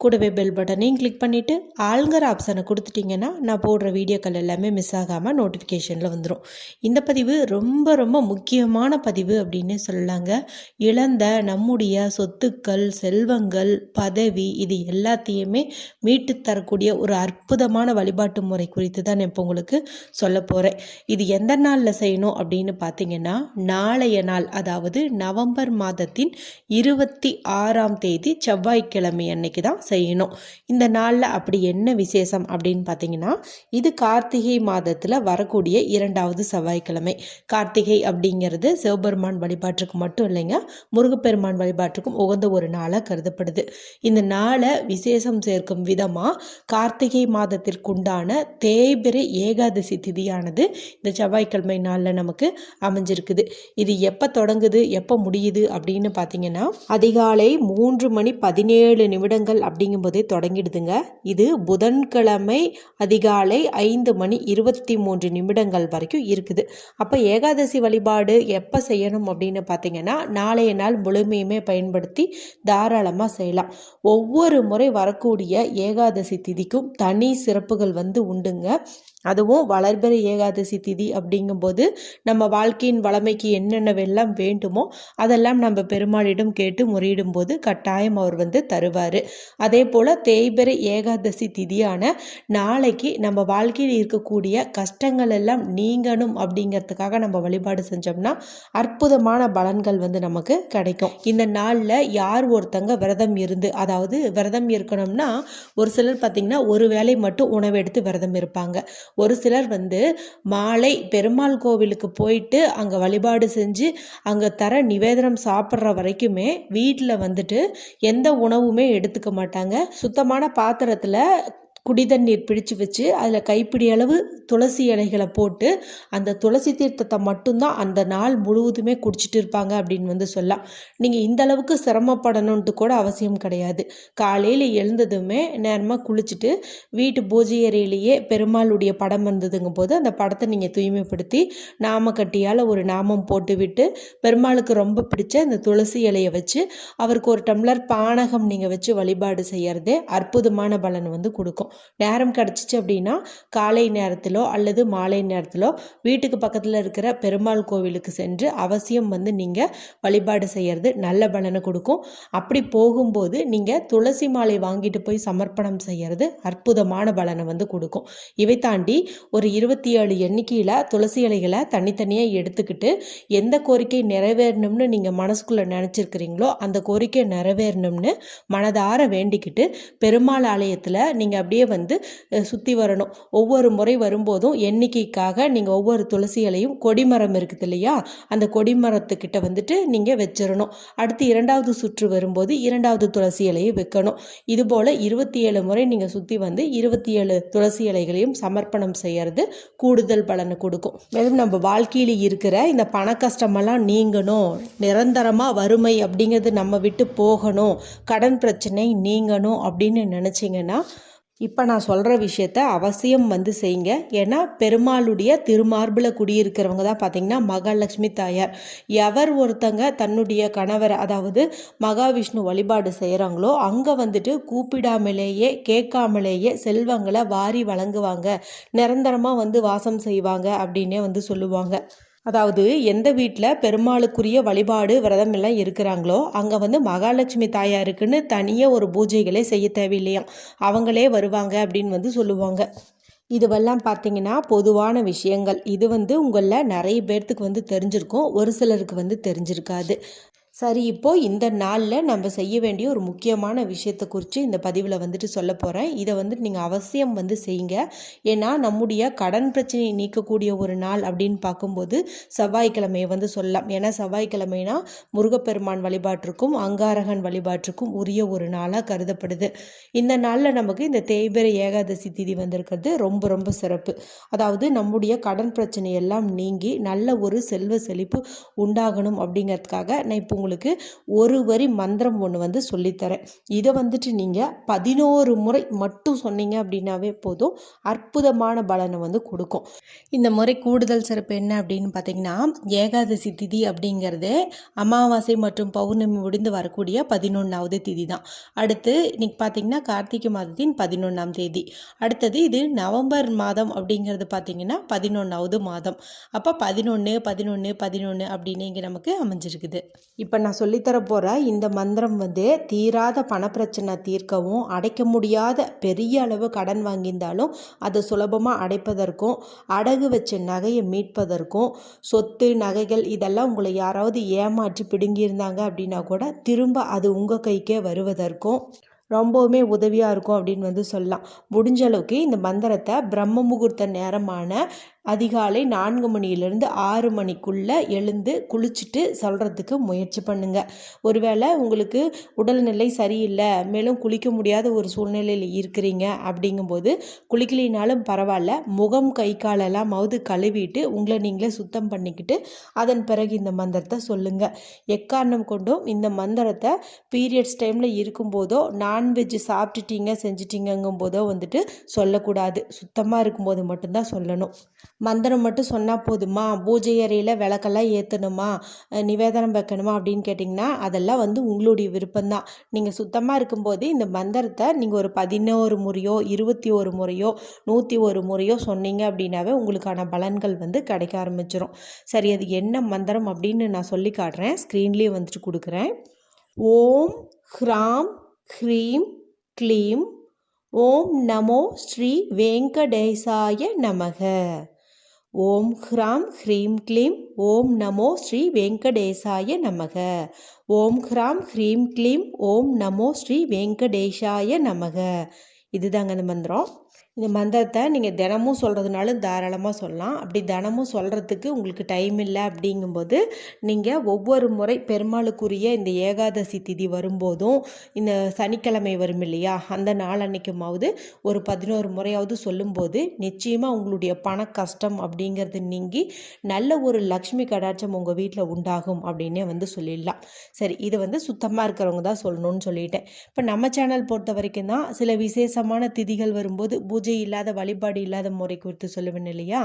கூடவே பெல் பட்டனையும் கிளிக் பண்ணிவிட்டு ஆளுங்கிற ஆப்ஷனை கொடுத்துட்டிங்கன்னா நான் போடுற வீடியோக்கள் எல்லாமே மிஸ் ஆகாமல் நோட்டிஃபிகேஷனில் வந்துடும் இந்த பதிவு ரொம்ப ரொம்ப முக்கியமான பதிவு அப்படின்னு சொல்லலாங்க இழந்த நம்முடைய சொத்துக்கள் செல்வங்கள் பதவி இது எல்லாத்தையுமே மீட்டு தரக்கூடிய ஒரு அற்புதமான வழிபாட்டு முறை குறித்து தான் நான் இப்போ உங்களுக்கு சொல்ல போகிறேன் இது எந்த நாளில் செய்யணும் அப்படின்னு பார்த்தீங்கன்னா நாளைய நாள் அதாவது நவம்பர் மாதத்தின் இருபத்தி ஆறாம் தேதி செவ்வாய்க்கிழமை அன்னைக்கு தான் செய்யணும். இந்த நாளில் அப்படி என்ன விசேஷம் அப்படின்னு பார்த்தீங்கன்னா இது கார்த்திகை மாதத்தில் வரக்கூடிய இரண்டாவது செவ்வாய்க்கிழமை. கார்த்திகை அப்படிங்கிறது சிவபெருமான் வழிபாட்டுக்கு மட்டும் இல்லைங்க முருகப்பெருமான் வழிபாட்டுக்கும் உகந்த ஒரு நாளாக கருதப்படுது. இந்த நாளை விசேஷம் சேர்க்கும் விதமாக கார்த்திகை மாதத்திற்குண்டான தேய்பிரை ஏகாதசி திதியானது இந்த செவ்வாய்க்கிழமை நாளில் நமக்கு அமைஞ்சிருக்குது. இது எப்போ தொடங்குது எப்போ முடியுது அப்படின்னு பார்த்தீங்கன்னா அதிகாலை மூன்று மணி பதினேழு நிமிடங்கள் அப்படிங்கும்போதே தொடங்கிடுதுங்க. இது புதன்கிழமை அதிகாலை ஐந்து மணி இருபத்தி மூன்று நிமிடங்கள் வரைக்கும் இருக்குது. அப்போ ஏகாதசி வழிபாடு எப்போ செய்யணும் அப்படின்னு பார்த்தீங்கன்னா நாளைய நாள் முழுமையுமே பயன்படுத்தி தாராளமாக செய்யலாம். ஒவ்வொரு முறை வரக்கூடிய ஏகாதசி திதிக்கும் தனி சிறப்புகள் வந்து உண்டுங்க. அதுவும் வளர்பிறை ஏகாதசி திதி அப்படிங்கும்போது நம்ம வாழ்க்கையின் வளமைக்கு என்னென்னவெல்லாம் வேண்டுமோ அதெல்லாம் நம்ம பெருமாளிடம் கேட்டு முறையிடும் போது கட்டாயம் அவர் வந்து தருவார். அதே போல் தேய்பிறை ஏகாதசி திதியான நாளைக்கு நம்ம வாழ்க்கையில் இருக்கக்கூடிய கஷ்டங்கள் எல்லாம் நீங்கணும் அப்படிங்கிறதுக்காக நம்ம வழிபாடு செஞ்சோம்னா அற்புதமான பலன்கள் வந்து நமக்கு கிடைக்கும். இந்த நாளில் யார் ஒருத்தங்க விரதம் இருந்து அதாவது விரதம் இருக்கணும்னா ஒரு சிலர் பார்த்திங்கன்னா ஒரு வேளை மட்டும் உணவு எடுத்து விரதம் இருப்பாங்க. ஒரு சிலர் வந்து மாலை பெருமாள் கோவிலுக்கு போயிட்டு அங்கே வழிபாடு செஞ்சு அங்கே தர நிவேதனம் சாப்பிட்ற வரைக்குமே வீட்டில் வந்துட்டு எந்த உணவுமே எடுத்துக்க மாட்டாங்க. சுத்தமான பாத்திரத்தில் குடிதண்ணீர் பிடிச்சு வச்சு அதில் கைப்பிடி அளவு துளசி இலைகளை போட்டு அந்த துளசி தீர்த்தத்தை மட்டும்தான் அந்த நாள் முழுவதுமே குடிச்சிட்டு இருப்பாங்க அப்படின்னு வந்து சொல்லலாம். நீங்கள் இந்த அளவுக்கு சிரமப்படணுன்ட்டு கூட அவசியம் கிடையாது. காலையில் எழுந்ததுமே நேரமாக குளிச்சுட்டு வீட்டு பூஜை அறையிலேயே பெருமாளுடைய படம் வந்ததுங்கும் போது அந்த படத்தை நீங்கள் தூய்மைப்படுத்தி நாமக்கட்டியால் ஒரு நாமம் போட்டு விட்டு பெருமாளுக்கு ரொம்ப பிடிச்ச இந்த துளசி இலையை வச்சு அவருக்கு ஒரு டம்ளர் பானகம் நீங்கள் வச்சு வழிபாடு செய்யறதே அற்புதமான பலன் வந்து கொடுக்கும். நேரம் கிடச்சிச்சு அப்படின்னா காலை நேரத்திலோ அல்லது மாலை நேரத்திலோ வீட்டுக்கு பக்கத்தில் இருக்கிற பெருமாள் கோவிலுக்கு சென்று அவசியம் வந்து நீங்கள் வழிபாடு செய்கிறது நல்ல பலனை கொடுக்கும். அப்படி போகும்போது நீங்கள் துளசி மாலை வாங்கிட்டு போய் சமர்ப்பணம் செய்கிறது அற்புதமான பலனை வந்து கொடுக்கும். இவை தாண்டி ஒரு இருபத்தி ஏழு எண்ணிக்கையில் துளசி இலைகளை தனித்தனியாக எடுத்துக்கிட்டு எந்த கோரிக்கை நிறைவேறணும்னு நீங்கள் மனசுக்குள்ளே நினச்சிருக்கிறீங்களோ அந்த கோரிக்கை நிறைவேறணும்னு மனதார வேண்டிக்கிட்டு பெருமாள் ஆலயத்தில் நீங்கள் அப்படியே வந்து சுற்றி வரணும். ஒவ்வொரு முறை வரும்போதும் எண்ணிக்கைக்காக நீங்கள் ஒவ்வொரு துளசி இலையும் கொடிமரம் இருக்குது இல்லையா? அந்த கொடிமரத்துக்கிட்ட வந்துட்டு நீங்கள் வச்சிடணும் அடுத்து இரண்டாவது சுற்று வரும்போது இரண்டாவது துளசி இலையை வைக்கணும். இதுபோல் இருபத்தி ஏழு முறை நீங்கள் சுற்றி வந்து இருபத்தி ஏழு துளசி இலைகளையும் சமர்ப்பணம் செய்கிறது கூடுதல் பலனை கொடுக்கும். மேலும் நம்ம வாழ்க்கையில் இருக்கிற இந்த பண கஷ்டமெல்லாம் நீங்கணும். நிரந்தரமாக வறுமை அப்படிங்கிறது நம்ம விட்டு போகணும். கடன் பிரச்சனை நீங்கணும் அப்படின்னு நினச்சிங்கன்னா இப்போ நான் சொல்கிற விஷயத்த அவசியம் வந்து செய்யுங்க. ஏன்னா பெருமாளுடைய திருமார்பில் குடியிருக்கிறவங்க தான் பார்த்தீங்கன்னா மகாலட்சுமி தாயார். எவர் ஒருத்தங்க தன்னுடைய கணவரை அதாவது மகாவிஷ்ணு வழிபாடு செய்கிறாங்களோ அங்கே வந்துட்டு கூப்பிடாமலேயே கேட்காமலேயே செல்வங்களை வாரி வழங்குவாங்க. நிரந்தரமாக வந்து வாசம் செய்வாங்க அப்படின்னே வந்து சொல்லுவாங்க. அதாவது எந்த வீட்டில் பெருமாளுக்குரிய வழிபாடு விரதம் எல்லாம் இருக்கிறாங்களோ அங்கே வந்து மகாலட்சுமி தாயாருக்குன்னு தனியாக ஒரு பூஜைகளே செய்ய தேவையில்லையாம் அவங்களே வருவாங்க அப்படின்னு வந்து சொல்லுவாங்க. இதுவெல்லாம் பார்த்தீங்கன்னா பொதுவான விஷயங்கள். இது வந்து உங்களில் நிறைய பேர்த்துக்கு வந்து தெரிஞ்சிருக்கும். ஒரு சிலருக்கு வந்து தெரிஞ்சிருக்காது. சரி இப்போது இந்த நாளில் நம்ம செய்ய வேண்டிய ஒரு முக்கியமான விஷயத்தை குறித்து இந்த பதிவில் வந்துட்டு சொல்ல போகிறேன் இதை வந்துட்டு நீங்கள் அவசியம் வந்து செய்யுங்க. ஏன்னா நம்முடைய கடன் பிரச்சனையை நீக்கக்கூடிய ஒரு நாள் அப்படின்னு பார்க்கும்போது செவ்வாய்க்கிழமையை வந்து சொல்லலாம். ஏன்னா செவ்வாய்க்கிழமைனா முருகப்பெருமான் வழிபாட்டிற்கும் அங்காரகன் வழிபாட்டிற்கும் உரிய ஒரு நாளாக கருதப்படுது. இந்த நாளில் நமக்கு இந்த தேய்பிரை ஏகாதசி திதி வந்திருக்கிறது ரொம்ப ரொம்ப சிறப்பு. அதாவது நம்முடைய கடன் பிரச்சனை எல்லாம் நீங்கி நல்ல ஒரு செல்வ செழிப்பு உண்டாகணும் அப்படிங்கிறதுக்காக நான் இப்போ உங்களுக்கு ஒரு வரி மந்திரம் ஒன்று வந்து சொல்லித்தரேன். இதை வந்துட்டு நீங்கள் பதினோரு முறை மட்டும் சொன்னீங்க அப்படின்னாவே போதும். அற்புதமான பலனை வந்து கொடுக்கும். இந்த முறை கூடுதல் சிறப்பு என்ன அப்படின்னு பார்த்தீங்கன்னா ஏகாதசி திதி அப்படிங்கிறது அமாவாசை மற்றும் பௌர்ணமி முடிந்து வரக்கூடிய பதினொன்றாவது திதி தான் அடுத்து இன்னைக்கு பார்த்தீங்கன்னா கார்த்திகை மாதத்தின் பதினொன்றாம் தேதி. அடுத்தது இது நவம்பர் மாதம் அப்படிங்கிறது பார்த்தீங்கன்னா பதினொன்றாவது மாதம். அப்போ பதினொன்று பதினொன்று பதினொன்று அப்படின்னு இங்கே நமக்கு அமைஞ்சிருக்குது. இப்போ இப்போ நான் சொல்லித்தர போகிற இந்த மந்திரம் வந்து தீராத பணப்பிரச்சனை தீர்க்கவும் அடைக்க முடியாத பெரிய அளவு கடன் வாங்கியிருந்தாலும் அதை சுலபமாக அடைப்பதற்கும் அடகு வச்ச நகையை மீட்பதற்கும் சொத்து நகைகள் இதெல்லாம் உங்களை யாராவது ஏமாற்றி பிடுங்கியிருந்தாங்க அப்படின்னா கூட திரும்ப அது உங்கள் கைக்கே வருவதற்கும் ரொம்பவுமே உதவியாக இருக்கும் அப்படின்னு வந்து சொல்லலாம். முடிஞ்ச அளவுக்கு இந்த மந்திரத்தை பிரம்ம முகூர்த்த நேரமான அதிகாலை நான்கு மணியிலேருந்து ஆறு மணிக்குள்ளே எழுந்து குளிச்சுட்டு சொல்கிறதுக்கு முயற்சி பண்ணுங்கள் ஒருவேளை உங்களுக்கு உடல்நிலை சரியில்லை மேலும் குளிக்க முடியாத ஒரு சூழ்நிலையில் இருக்கிறீங்க அப்படிங்கும்போது குளிக்கலினாலும் பரவாயில்ல முகம் கை காலெல்லாம் மவுது கழுவிட்டு உங்களை நீங்களே சுத்தம் பண்ணிக்கிட்டு அதன் பிறகு இந்த மந்திரத்தை சொல்லுங்கள் எக்காரணம் கொண்டும் இந்த மந்திரத்தை பீரியட்ஸ் டைமில் இருக்கும்போதோ நான்வெஜ் சாப்பிட்டுட்டீங்க செஞ்சிட்டிங்கங்கும் போதோ வந்துட்டு சொல்லக்கூடாது. சுத்தமாக இருக்கும்போது மட்டும்தான் சொல்லணும். மந்திரம் மட்டும் சொன்னால் போதுமா? பூஜை அறையில் விளக்கெல்லாம் ஏற்றணுமா நிவேதனம் வைக்கணுமா அப்படின்னு கேட்டிங்கன்னா அதெல்லாம் வந்து உங்களுடைய விருப்பம்தான். நீங்கள் சுத்தமாக இருக்கும்போது இந்த மந்திரத்தை நீங்கள் ஒரு பதினோரு முறையோ இருபத்தி ஒரு முறையோ நூற்றி ஒரு முறையோ சொன்னீங்க அப்படின்னாவே உங்களுக்கான பலன்கள் வந்து கிடைக்க ஆரம்பிச்சிடும் சரி அது என்ன மந்திரம் அப்படின்னு நான் சொல்லி காட்டுறேன். ஸ்க்ரீன்லேயே வந்துட்டு கொடுக்குறேன். ஓம் ஹ்ராம் ஹ்ரீம் க்ளீம். ஓம் நமோ ஸ்ரீ வெங்கடேசாய நமக. ஓம் ஹ்ராம் ஹ்ரீம் க்ளீம் ஓம் நமோ ஸ்ரீ வெங்கடேசாய நமக. ஓம் ஹ்ராம் ஹ்ரீம் க்ளீம் ஓம் நமோ ஸ்ரீ வெங்கடேஷாய நமக. இதுதாங்க அந்த மந்திரம். இந்த மந்திரத்தை நீங்கள் தினமும் சொல்கிறதுனாலும் தாராளமாக சொல்லலாம். அப்படி தினமும் சொல்கிறதுக்கு உங்களுக்கு டைம் இல்லை அப்படிங்கும்போது நீங்கள் ஒவ்வொரு முறை பெருமாளுக்குரிய இந்த ஏகாதசி திதி வரும்போதும் இந்த சனிக்கிழமை வரும் இல்லையா? அந்த நாள் அன்னைக்குமாவது ஒரு பதினோரு முறையாவது சொல்லும்போது நிச்சயமாக உங்களுடைய பண கஷ்டம் அப்படிங்கிறது நீங்கி நல்ல ஒரு லக்ஷ்மி கடாட்சம் உங்கள் வீட்டில் உண்டாகும் அப்படின்னே வந்து சொல்லிடலாம். சரி இது வந்து சுத்தமாக இருக்கிறவங்க தான் சொல்லணும்னு சொல்லிட்டேன். இப்போ நம்ம சேனல் பொறுத்த வரைக்கும் தான் சில விசேஷமான திதிகள் வரும்போது பூஜை இல்லாத வழிபாடு இல்லாத முறை குறித்து சொல்லுவேன் இல்லையா?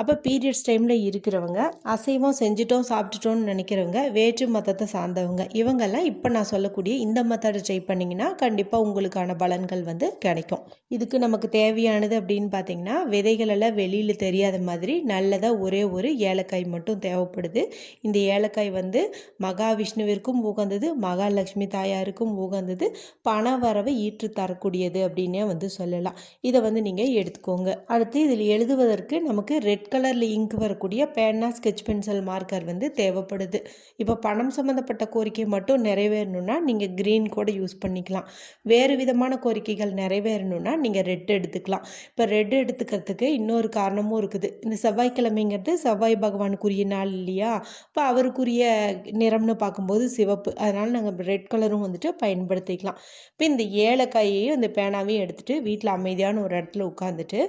அப்போ பீரியட்ஸ் டைமில் இருக்கிறவங்க அசைவம் செஞ்சுட்டோம் சாப்பிட்டுட்டோம்னு நினைக்கிறவங்க வேற்று மதத்தை சார்ந்தவங்க இவங்கெல்லாம் இப்போ நான் சொல்லக்கூடிய இந்த மெத்தடை ட்ரை பண்ணிங்கன்னா கண்டிப்பாக உங்களுக்கான பலன்கள் வந்து கிடைக்கும். இதுக்கு நமக்கு தேவையானது அப்படின்னு பார்த்தீங்கன்னா விதைகளெல்லாம் வெளியில் தெரியாத மாதிரி நல்லதாக ஒரே ஒரு ஏலக்காய் மட்டும் தேவைப்படுது. இந்த ஏலக்காய் வந்து மகாவிஷ்ணுவிற்கும் உகந்தது மகாலட்சுமி தாயாருக்கும் உகந்தது பண வரவை ஈற்று தரக்கூடியது அப்படின்னே வந்து சொல்லலாம். இதை வந்து நீங்கள் எடுத்துக்கோங்க. அடுத்து இதில் எழுதுவதற்கு நமக்கு ரெட் கலரில் இங்க் வரக்கூடிய பேனா ஸ்கெச் பென்சில் மார்க்கர் வந்து தேவைப்படுது. இப்போ பணம் சம்மந்தப்பட்ட கோரிக்கை மட்டும் நிறைவேறணும்னா நீங்கள் க்ரீன் கூட யூஸ் பண்ணிக்கலாம். வேறு விதமான கோரிக்கைகள் நிறைவேறணும்னா நீங்கள் ரெட் எடுத்துக்கலாம். இப்போ ரெட் எடுத்துக்கிறதுக்கு இன்னொரு காரணமும் இருக்குது. இந்த செவ்வாய்க்கிழமைங்கிறது செவ்வாய் பகவானுக்குரிய நாள் இல்லையா? இப்போ அவருக்குரிய நிறம்னு பார்க்கும்போது சிவப்பு. அதனால் நாங்கள் ரெட் கலரும் வந்துட்டு பயன்படுத்திக்கலாம். இப்போ இந்த ஏலக்காயையும் இந்த பேனாவையும் எடுத்துகிட்டு வீட்டில் அமைதியான ஒரு இடத்துல இடத்துல உட்காந்துட்டு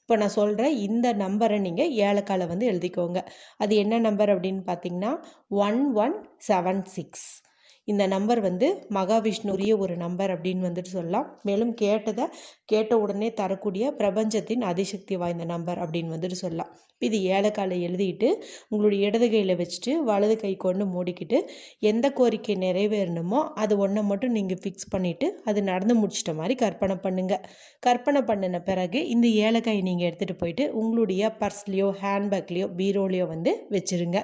இப்போ நான் சொல்கிறேன் இந்த நம்பரை நீங்கள் ஏலக்கால வந்து எழுதிக்கோங்க. அது என்ன நம்பர் அப்படின்னு பார்த்தீங்கன்னா ஒன் ஒன் செவன் சிக்ஸ் இந்த நம்பர் வந்து மகாவிஷ்ணுரிய ஒரு நம்பர் அப்படின்னு வந்துட்டு சொல்லலாம். மேலும் கேட்டதை கேட்ட உடனே தரக்கூடிய பிரபஞ்சத்தின் அதிசக்தி வாய்ந்த நம்பர் அப்படின்னு வந்துட்டு சொல்லலாம். இது ஏலக்காலை எழுதிட்டு உங்களுடைய இடது கையில் வச்சுட்டு வலது கை கொண்டு மூடிக்கிட்டு எந்த கோரிக்கை நிறைவேறணுமோ அது ஒன்றை மட்டும் நீங்கள் ஃபிக்ஸ் பண்ணிவிட்டு அது நடந்து முடிச்சிட்ட மாதிரி கற்பனை பண்ணுங்கள் கற்பனை பண்ணின பிறகு இந்த ஏலக்காயை நீங்கள் எடுத்துகிட்டு போயிட்டு உங்களுடைய பர்ஸ்லேயோ ஹேண்ட்பேக்லேயோ பீரோலையோ வந்து வச்சுருங்க.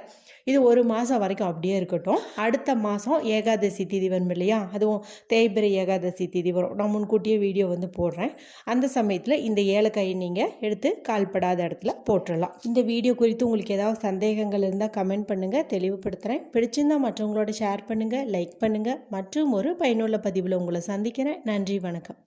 இது ஒரு மாதம் வரைக்கும் அப்படியே இருக்கட்டும். அடுத்த மாதம் ஏகாத ஏகாதசி திதி வரும் இல்லையா? அதுவும் தேய்பிரை ஏகாதசி திதி வரும். நான் முன்கூட்டியே வீடியோ வந்து போடுறேன். அந்த சமயத்தில் இந்த ஏலக்காயை நீங்கள் எடுத்து கால்படாத இடத்துல போட்டுடலாம் இந்த வீடியோ குறித்து உங்களுக்கு ஏதாவது சந்தேகங்கள் இருந்தால் கமெண்ட் பண்ணுங்கள் தெளிவுபடுத்துகிறேன் பிடிச்சிருந்தால் மற்றவங்களோட ஷேர் பண்ணுங்கள் லைக் பண்ணுங்கள் மற்றும் ஒரு பயனுள்ள பதிவில் உங்களை சந்திக்கிறேன். நன்றி வணக்கம்.